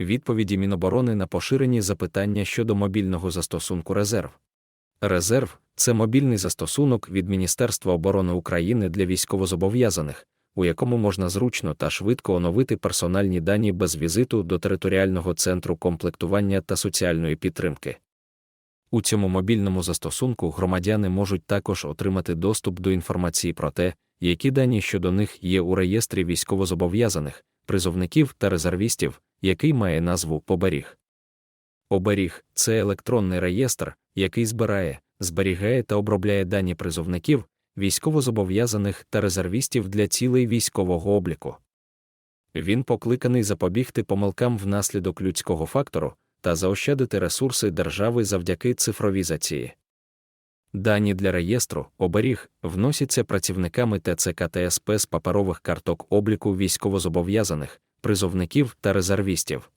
Відповіді Міноборони на поширені запитання щодо мобільного застосунку Резерв. Резерв це мобільний застосунок від Міністерства оборони України для військовозобов'язаних, у якому можна зручно та швидко оновити персональні дані без візиту до територіального центру комплектування та соціальної підтримки. У цьому мобільному застосунку громадяни можуть також отримати доступ до інформації про те, які дані щодо них є у реєстрі військовозобов'язаних, призовників та резервістів, який має назву Поберіг. Оберіг це електронний реєстр, який збирає, зберігає та обробляє дані призовників, військовозобов'язаних та резервістів для цілей військового обліку. Він покликаний запобігти помилкам внаслідок людського фактору та заощадити ресурси держави завдяки цифровізації. Дані для реєстру оберіг вносяться працівниками ТЦК ТСП з паперових карток обліку військовозобов'язаних, призовників та резервістів.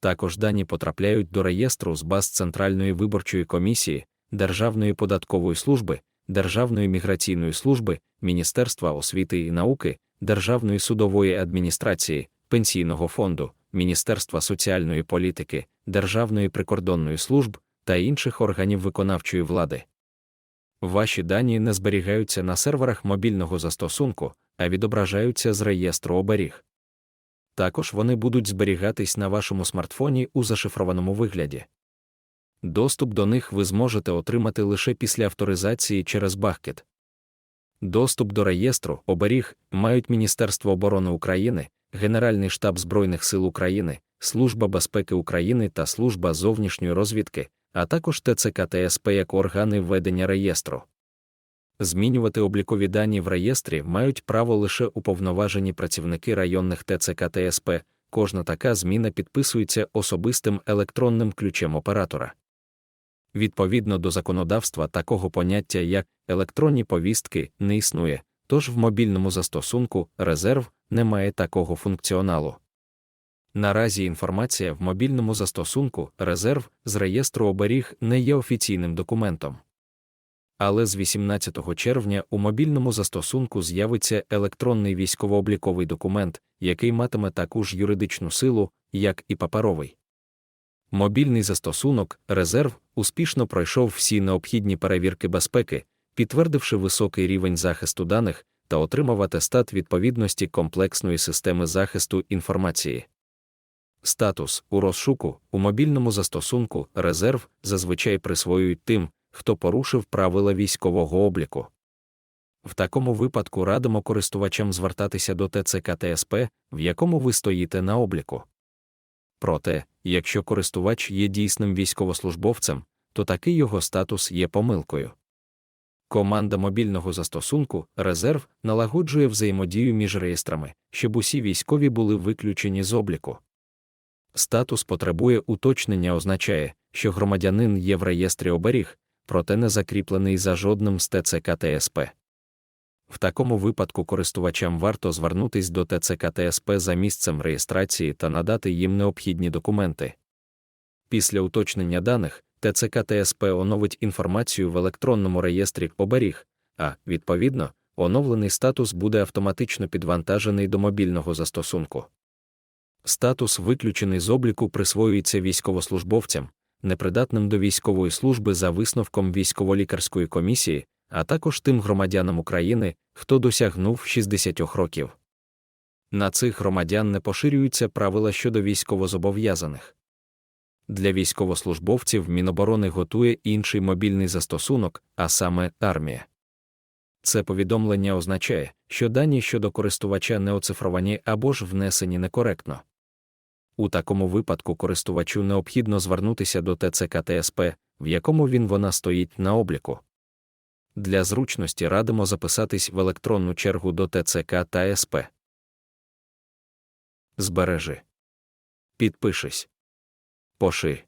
Також дані потрапляють до реєстру з баз Центральної виборчої комісії, Державної податкової служби, Державної міграційної служби, Міністерства освіти і науки, Державної судової адміністрації, Пенсійного фонду, Міністерства соціальної політики, Державної прикордонної служб та інших органів виконавчої влади. Ваші дані не зберігаються на серверах мобільного застосунку, а відображаються з реєстру оберіг. Також вони будуть зберігатись на вашому смартфоні у зашифрованому вигляді. Доступ до них ви зможете отримати лише після авторизації через Бахкет. Доступ до реєстру оберіг мають Міністерство оборони України, Генеральний штаб Збройних сил України, Служба безпеки України та Служба зовнішньої розвідки, а також ТЦК ТСП як органи ведення реєстру. Змінювати облікові дані в реєстрі мають право лише уповноважені працівники районних ТЦК ТСП, кожна така зміна підписується особистим електронним ключем оператора. Відповідно до законодавства такого поняття як електронні повістки не існує, тож в мобільному застосунку резерв немає такого функціоналу. Наразі інформація в мобільному застосунку резерв з реєстру оберіг не є офіційним документом. Але з 18 червня у мобільному застосунку з'явиться електронний військово-обліковий документ, який матиме таку ж юридичну силу, як і паперовий. Мобільний застосунок резерв успішно пройшов всі необхідні перевірки безпеки, підтвердивши високий рівень захисту даних та отримав атестат відповідності комплексної системи захисту інформації. Статус у розшуку у мобільному застосунку резерв зазвичай присвоюють тим, хто порушив правила військового обліку. В такому випадку радимо користувачам звертатися до ТЦК ТСП, в якому ви стоїте на обліку. Проте, якщо користувач є дійсним військовослужбовцем, то такий його статус є помилкою. Команда мобільного застосунку резерв налагоджує взаємодію між реєстрами, щоб усі військові були виключені з обліку. Статус потребує уточнення означає, що громадянин є в реєстрі оберіг, проте не закріплений за жодним з ТЦК ТСП. В такому випадку користувачам варто звернутись до ТЦК ТСП за місцем реєстрації та надати їм необхідні документи. Після уточнення даних ТЦК ТСП оновить інформацію в електронному реєстрі оберіг, а, відповідно, оновлений статус буде автоматично підвантажений до мобільного застосунку. Статус виключений з обліку присвоюється військовослужбовцям, непридатним до військової служби за висновком військово-лікарської комісії, а також тим громадянам України, хто досягнув 60 років. На цих громадян не поширюються правила щодо військовозобов'язаних. Для військовослужбовців Міноборони готує інший мобільний застосунок, а саме армія. Це повідомлення означає, що дані щодо користувача не оцифровані або ж внесені некоректно. У такому випадку користувачу необхідно звернутися до ТЦК ТСП, в якому він вона стоїть на обліку. Для зручності радимо записатись в електронну чергу до ТЦК та СП. Збережи. Підпишись. Поши.